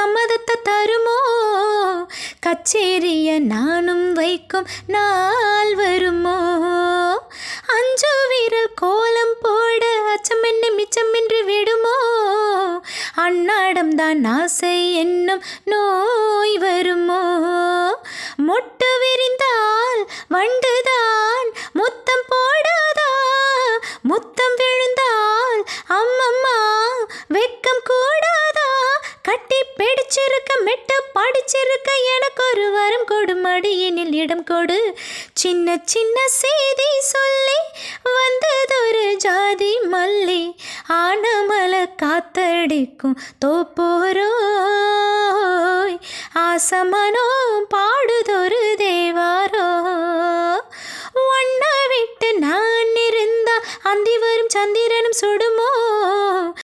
சம்மதத்தை தருமோ? கச்சேரிய நானும் வைக்கும் நாள் வருமோ? அஞ்சு வீரல் கோலம் போட அச்சமென்று மிச்சமின்றி விடுமோ? அன்னாடம் தான் ஆசை என்னும் நோய் வருமோ? மொட்டு விரிந்தால் வண்டுதான் முத்தம் போடாதா? முத்தம் விழுந்தால் அம்மம்மா வெக்கம் இருக்க எனக்கு ஒரு வரம் கொடு மடியினில் இடம் கொடு. சின்ன சின்ன செய்தி சொல்லி வந்ததொரு ஜாதி மல்லி ஆனமலை காத்தடிக்கும் தோப்போரோய். ஆசமனோ பாடுதொரு தேவாரோ. ஒன்ன விட்டு நான் இருந்தா அந்தி வரும் சந்திரனும் சுடுமோ.